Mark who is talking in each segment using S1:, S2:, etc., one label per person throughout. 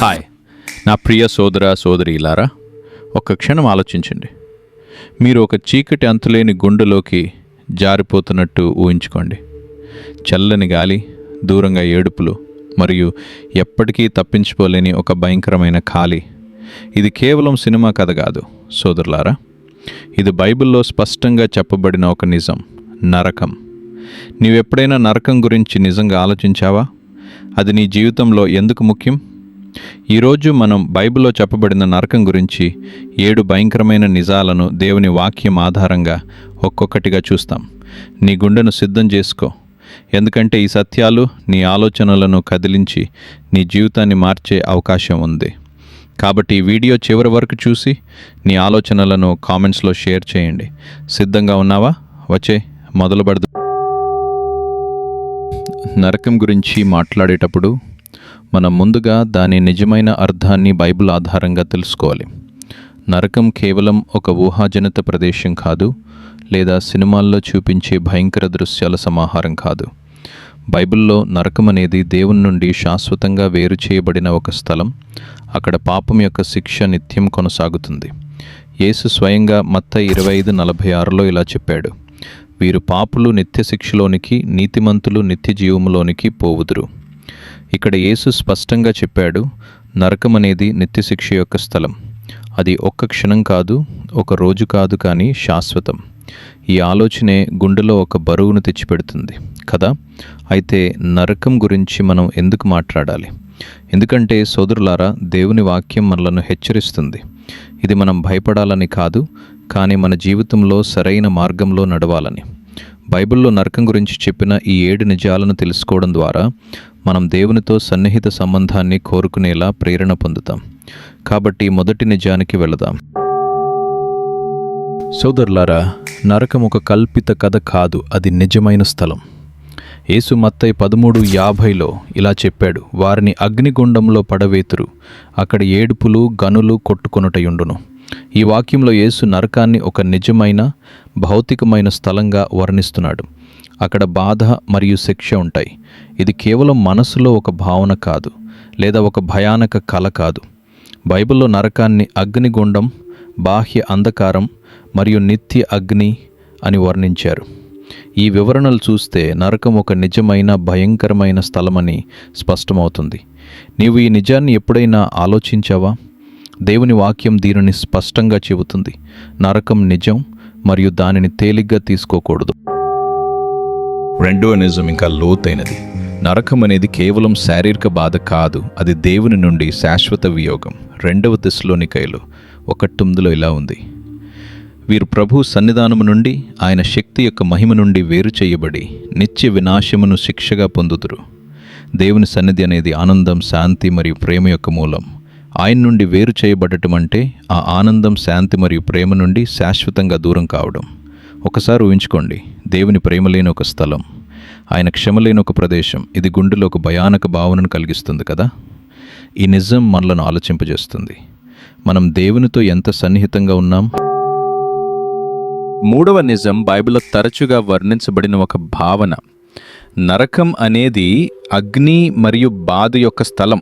S1: Hi. నా ప్రియ సోదర సోదరిలారా ఒక్క క్షణం ఆలోచించండి. మీరు ఒక చీకటి అంతులేని గుండెలోకి జారిపోతున్నట్టు ఊహించుకోండి. చల్లని గాలి దూరంగా ఏడుపులు మరియు ఎప్పటికీ తప్పించుకోలేని ఒక భయంకరమైన ఖాళీ. ఇది కేవలం సినిమా కథ కాదు సోదరులారా ఇది బైబిల్లో స్పష్టంగా చెప్పబడిన ఒక నిజం నరకం. నీవెప్పుడైనా నరకం గురించి నిజంగా ఆలోచించావా? అది నీ జీవితంలో ఎందుకు ముఖ్యం? ఈరోజు మనం బైబిల్లో చెప్పబడిన నరకం గురించి ఏడు భయంకరమైన నిజాలను దేవుని వాక్యం ఆధారంగా ఒక్కొక్కటిగా చూస్తాం. నీ గుండెను సిద్ధం చేసుకో. ఎందుకంటే ఈ సత్యాలు నీ ఆలోచనలను కదిలించి నీ జీవితాన్ని మార్చే అవకాశం ఉంది. కాబట్టి ఈ వీడియో చివరి వరకు చూసి నీ ఆలోచనలను కామెంట్స్లో షేర్ చేయండి. సిద్ధంగా ఉన్నావా? వచ్చే మొదలుపెడదు నరకం గురించి మాట్లాడేటప్పుడు మనం ముందుగా దాని నిజమైన అర్థాన్ని బైబిల్ ఆధారంగా తెలుసుకోవాలి. నరకం కేవలం ఒక ఊహాజనిత ప్రదేశం కాదు లేదా సినిమాల్లో చూపించే భయంకర దృశ్యాల సమాహారం కాదు. బైబిల్లో నరకం అనేది దేవుని నుండి శాశ్వతంగా వేరు చేయబడిన ఒక స్థలం. అక్కడ పాపం యొక్క శిక్ష నిత్యం కొనసాగుతుంది. యేసు స్వయంగా మత్త ఇరవై ఐదు నలభై ఆరులో ఇలా చెప్పాడు. వీరు పాపులు నిత్య శిక్షలోనికి నీతిమంతులు నిత్య జీవములోనికి పోవుదురు. ఇక్కడ యేసు స్పష్టంగా చెప్పాడు నరకం అనేది నిత్యశిక్ష యొక్క స్థలం. అది ఒక్క క్షణం కాదు ఒక రోజు కాదు కానీ శాశ్వతం. ఈ ఆలోచనే గుండెలో ఒక బరువును తెచ్చిపెడుతుంది కదా? అయితే నరకం గురించి మనం ఎందుకు మాట్లాడాలి? ఎందుకంటే సోదరులారా దేవుని వాక్యం మనలను హెచ్చరిస్తుంది. ఇది మనం భయపడాలని కాదు కానీ మన జీవితంలో సరైన మార్గంలో నడవాలని. బైబిల్లో నరకం గురించి చెప్పిన ఈ ఏడు నిజాలను తెలుసుకోవడం ద్వారా మనం దేవునితో సన్నిహిత సంబంధాన్ని కోరుకునేలా ప్రేరణ పొందుతాం. కాబట్టి మొదటి నిజానికి వెళదాం. సోదరులారా నరకం ఒక కల్పిత కథ కాదు అది నిజమైన స్థలం. యేసు మత్తయి పదమూడు యాభైలో ఇలా చెప్పాడు వారిని అగ్నిగుండంలో పడవేతురు అక్కడ ఏడుపులు గనులు కొట్టుకొనుటయుండును. ఈ వాక్యంలో యేసు నరకాన్ని ఒక నిజమైన భౌతికమైన స్థలంగా వర్ణిస్తున్నాడు. అక్కడ బాధ మరియు శిక్ష ఉంటాయి. ఇది కేవలం మనసులో ఒక భావన కాదు లేదా ఒక భయానక కల కాదు. బైబిల్లో నరకాన్ని అగ్నిగుండం బాహ్య అంధకారం మరియు నిత్య అగ్ని అని వర్ణించారు. ఈ వివరణలు చూస్తే నరకం ఒక నిజమైన భయంకరమైన స్థలమని స్పష్టమవుతుంది. నీవు ఈ నిజాన్ని ఎప్పుడైనా ఆలోచించావా? దేవుని వాక్యం దీనిని స్పష్టంగా చెబుతుంది. నరకం నిజం మరియు దానిని తేలిగ్గా తీసుకోకూడదు. రెండవ నిజం ఇంకా లోతైనది. నరకం అనేది కేవలం శారీరక బాధ కాదు అది దేవుని నుండి శాశ్వత వియోగం. రెండవ దిశలోనికైలు ఒక తొమ్మిదిలో ఇలా ఉంది. వీరు ప్రభు సన్నిధానము నుండి ఆయన శక్తి యొక్క మహిమ నుండి వేరు చేయబడి నిత్య వినాశమును శిక్షగా పొందుదురు. దేవుని సన్నిధి అనేది ఆనందం శాంతి మరియు ప్రేమ యొక్క మూలం. ఆయన నుండి వేరు చేయబడటం అంటే ఆ ఆనందం శాంతి మరియు ప్రేమ నుండి శాశ్వతంగా దూరం కావడం. ఒకసారి ఊహించుకోండి. దేవుని ప్రేమ లేని ఒక స్థలం. ఆయన క్షమ లేని ఒక ప్రదేశం. ఇది గుండెలో ఒక భయానక భావనను కలిగిస్తుంది కదా? ఈ నిజం మనలను ఆలోచింపజేస్తుంది. మనం దేవునితో ఎంత సన్నిహితంగా ఉన్నాం? మూడవ నిజం బైబిల్లో తరచుగా వర్ణించబడిన ఒక భావన. నరకం అనేది అగ్ని మరియు బాధ యొక్క స్థలం.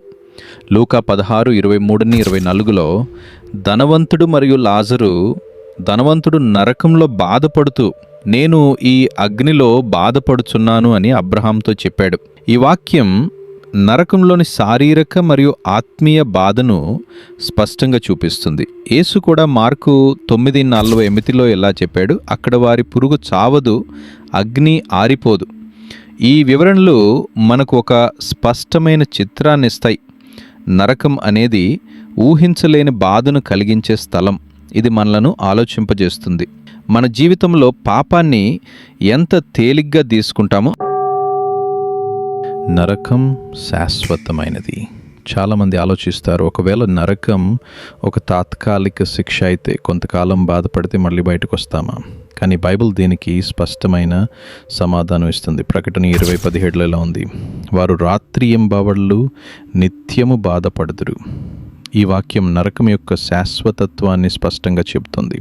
S1: లూకా పదహారు ఇరవై మూడుని ఇరవై నాలుగులో ధనవంతుడు మరియు లాజరు ధనవంతుడు నరకంలో బాధపడుతూ నేను ఈ అగ్నిలో బాధపడుచున్నాను అని అబ్రహాంతో చెప్పాడు. ఈ వాక్యం నరకంలోని శారీరక మరియు ఆత్మీయ బాధను స్పష్టంగా చూపిస్తుంది. యేసు కూడా మార్కు తొమ్మిది నలభై ఎనిమిదిలో ఎలా చెప్పాడు? అక్కడ వారి పురుగు చావదు అగ్ని ఆరిపోదు. ఈ వివరణలు మనకు ఒక స్పష్టమైన చిత్రాన్ని ఇస్తాయి. నరకం అనేది ఊహించలేని బాధను కలిగించే స్థలం. ఇది మనలను ఆలోచింపజేస్తుంది. మన జీవితంలో పాపాన్ని ఎంత తేలిగ్గా తీసుకుంటామో నరకం శాశ్వతమైనది. చాలామంది ఆలోచిస్తారు ఒకవేళ నరకం ఒక తాత్కాలిక శిక్ష అయితే కొంతకాలం బాధపడితే మళ్ళీ బయటకు వస్తామా కానీ బైబిల్ దీనికి స్పష్టమైన సమాధానం ఇస్తుంది. ప్రకటన ఇరవై పదిహేడులో ఇలా ఉంది. వారు రాత్రి ఎంబవళ్ళు నిత్యము బాధపడుదురు. ఈ వాక్యం నరకం యొక్క శాశ్వతత్వాన్ని స్పష్టంగా చెబుతుంది.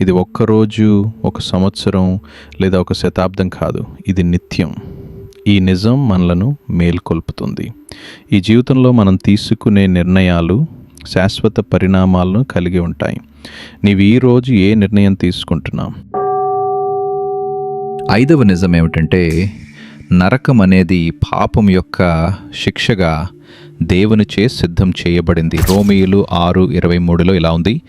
S1: ఇది ఒక్కరోజు ఒక సంవత్సరం లేదా ఒక శతాబ్దం కాదు. ఇది నిత్యం. ఈ నిజం మనలను మేల్కొల్పుతుంది. ఈ జీవితంలో మనం తీసుకునే నిర్ణయాలు శాశ్వత పరిణామాలను కలిగి ఉంటాయి. నీవు ఈరోజు ఏ నిర్ణయం తీసుకుంటున్నావు?
S2: ఐదవ నిజం ఏమిటంటే నరకం అనేది పాపం యొక్క శిక్షగా దేవునిచే సిద్ధం చేయబడింది. రోమియులు ఆరు ఇరవై మూడులో ఇలా ఉంది.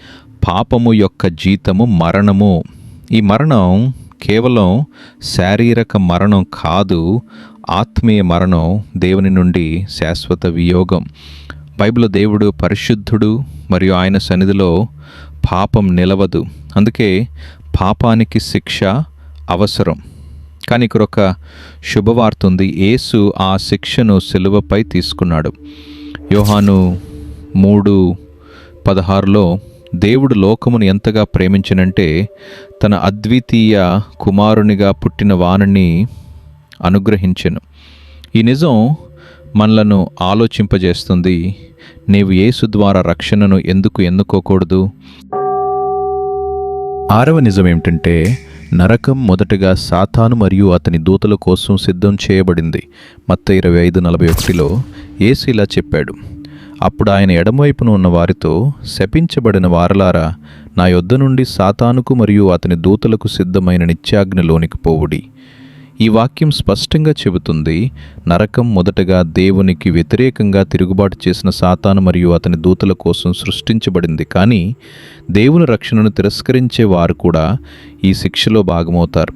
S2: పాపము యొక్క జీతము మరణము. ఈ మరణం కేవలం శారీరక మరణం కాదు ఆత్మీయ మరణం దేవుని నుండి శాశ్వత వియోగం. బైబిల్ దేవుడు పరిశుద్ధుడు మరియు ఆయన సన్నిధిలో పాపం నిలవదు. అందుకే పాపానికి శిక్ష అవసరం. కానీ ఇక్కడ ఒక శుభవార్త ఉంది. యేసు ఆ శిక్షను సెలువపై తీసుకున్నాడు. యోహాను మూడు పదహారులో దేవుడు లోకమును ఎంతగా ప్రేమించనంటే తన అద్వితీయ కుమారునిగా పుట్టిన వాణిని అనుగ్రహించను. ఈ నిజం మనలను ఆలోచింపజేస్తుంది. నీవు యేసు ద్వారా రక్షణను ఎందుకు ఎన్నుకోకూడదు? ఆరవ నిజం ఏమిటంటే నరకం మొదటగా సాతాను మరియు అతని దూతల కోసం సిద్ధం చేయబడింది. మత్త ఇరవై ఐదు నలభై ఒకటిలో ఏసీలా ఇలా చెప్పాడు అప్పుడు ఆయన ఎడమవైపున ఉన్న వారితో శపించబడిన వారలారా నా యొద్ద నుండి సాతానుకు మరియు అతని దూతలకు సిద్ధమైన నిత్యాగ్నిలోనికి పోవుడి. ఈ వాక్యం స్పష్టంగా చెబుతుంది నరకం మొదటగా దేవునికి వ్యతిరేకంగా తిరుగుబాటు చేసిన సాతాను మరియు అతని దూతల కోసం సృష్టించబడింది. కానీ దేవుని రక్షణను తిరస్కరించే వారు కూడా ఈ శిక్షలో భాగమవుతారు.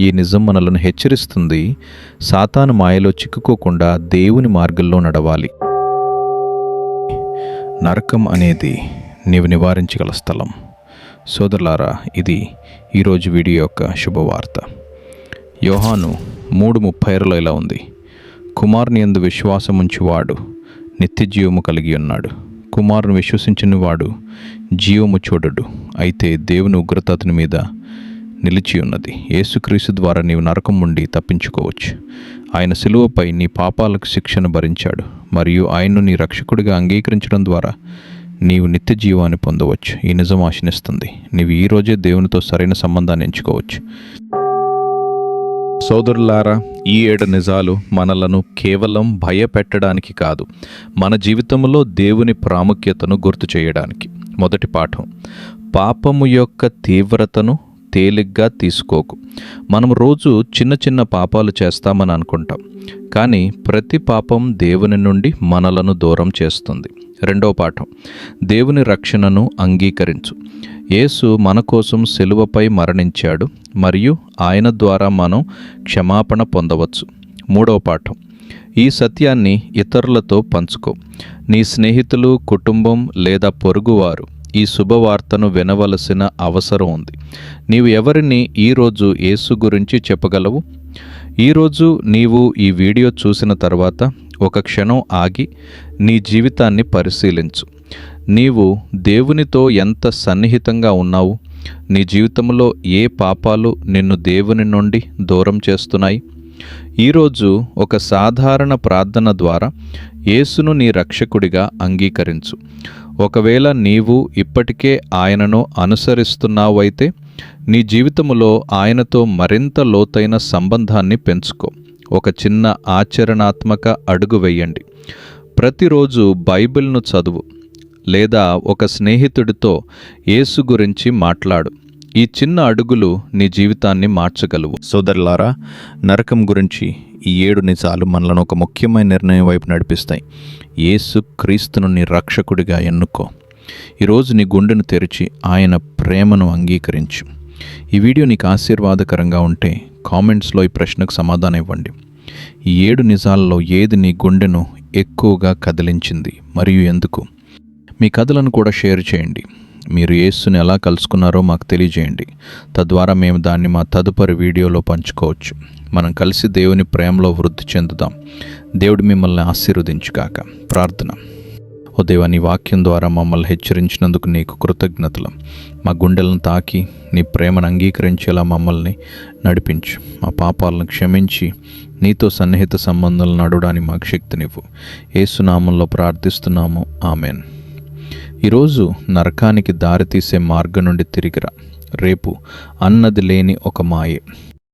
S2: ఈ నిజం మనలను హెచ్చరిస్తుంది సాతాను మాయలో చిక్కుకోకుండా దేవుని మార్గంలో నడవాలి. నరకం అనేది నీవు నివారించగల స్థలం. సోదరులారా ఇది ఈరోజు వీడియో యొక్క శుభవార్త. యోహాను మూడు ముప్పైలో ఇలా ఉంది. కుమారుని ఎందు విశ్వాసముంచువాడు నిత్య జీవము కలిగి ఉన్నాడు. కుమారుని విశ్వసించిన వాడు జీవము చూడడు అయితే దేవుని ఉగ్రత అతని మీద నిలిచి ఉన్నది. యేసుక్రీస్తు ద్వారా నీవు నరకం నుండి తప్పించుకోవచ్చు. ఆయన సిలువపై నీ పాపాలకు శిక్షను భరించాడు మరియు ఆయన్ను నీ రక్షకుడిగా అంగీకరించడం ద్వారా నీవు నిత్య జీవాన్ని పొందవచ్చు. ఈ నిజం ఆశనిస్తుంది. నీవు ఈరోజే దేవునితో సరైన సంబంధాన్ని ఎంచుకోవచ్చు. సోదరులారా ఈ ఏడు నిజాలు మనలను కేవలం భయపెట్టడానికి కాదు మన జీవితంలో దేవుని ప్రాముఖ్యతను గుర్తు చేయడానికి. మొదటి పాఠం. పాపము యొక్క తీవ్రతను తేలిగ్గా తీసుకోకు. మనం రోజు చిన్న చిన్న పాపాలు చేస్తామని అనుకుంటాం కానీ ప్రతి పాపం దేవుని నుండి మనలను దూరం చేస్తుంది. రెండవ పాఠం. దేవుని రక్షణను అంగీకరించు. యేసు మన కోసం సెలువపై మరణించాడు మరియు ఆయన ద్వారా మనం క్షమాపణ పొందవచ్చు. మూడవ పాఠం. ఈ సత్యాన్ని ఇతరులతో పంచుకో. నీ స్నేహితులు కుటుంబం లేదా పొరుగువారు ఈ శుభవార్తను వినవలసిన అవసరం ఉంది. నీవు ఎవరిని ఈరోజు యేసు గురించి చెప్పగలవు? ఈరోజు నీవు ఈ వీడియో చూసిన తర్వాత ఒక క్షణం ఆగి నీ జీవితాన్ని పరిశీలించు. నీవు దేవునితో ఎంత సన్నిహితంగా ఉన్నావు? నీ జీవితంలో ఏ పాపాలు నిన్ను దేవుని నుండి దూరం చేస్తున్నాయి? ఈరోజు ఒక సాధారణ ప్రార్థన ద్వారా యేసును నీ రక్షకుడిగా అంగీకరించు. ఒకవేళ నీవు ఇప్పటికే ఆయనను అనుసరిస్తున్నావైతే నీ జీవితములో ఆయనతో మరింత లోతైన సంబంధాన్ని పెంచుకో. ఒక చిన్న ఆచరణాత్మక అడుగు వేయండి. ప్రతిరోజు బైబిల్ను చదువు. లేదా ఒక స్నేహితుడితో యేసు గురించి మాట్లాడు. ఈ చిన్న అడుగులు నీ జీవితాన్ని మార్చగలవు. సోదరులారా నరకం గురించి ఈ ఏడు నిజాలు మనలను ఒక ముఖ్యమైన నిర్ణయం వైపు నడిపిస్తాయి. యేసు క్రీస్తును నీ రక్షకుడిగా ఎన్నుకో. ఈరోజు నీ గుండెను తెరిచి ఆయన ప్రేమను అంగీకరించు. ఈ వీడియో నీకు ఆశీర్వాదకరంగా ఉంటే కామెంట్స్లో ఈ ప్రశ్నకు సమాధానం ఇవ్వండి. ఈ ఏడు నిజాల్లో ఏది నీ గుండెను ఎక్కువగా కదిలించింది? మరియు ఎందుకు? మీ కథలను కూడా షేర్ చేయండి. మీరు యేసుని ఎలా కలుసుకున్నారో మాకు తెలియజేయండి. తద్వారా మేము దాన్ని మా తదుపరి వీడియోలో పంచుకోవచ్చు. మనం కలిసి దేవుని ప్రేమలో వృద్ధి చెందుదాం. దేవుడు మిమ్మల్ని ఆశీర్వదించుగాక. ప్రార్థన. ఓ దేవా నీ వాక్యం ద్వారా మమ్మల్ని హెచ్చరించినందుకు నీకు కృతజ్ఞతలు. మా గుండెలను తాకి నీ ప్రేమను అంగీకరించేలా మమ్మల్ని నడిపించు. మా పాపాలను క్షమించి నీతో సన్నిహిత సంబంధాలు నడవడానికి మాకు శక్తినివ్వు. ఏసునామంలో ప్రార్థిస్తున్నాము. ఆమెన్. ఈరోజు నరకానికి దారితీసే మార్గం నుండి తిరిగిరా. రేపు అన్నది లేని ఒక మాయే.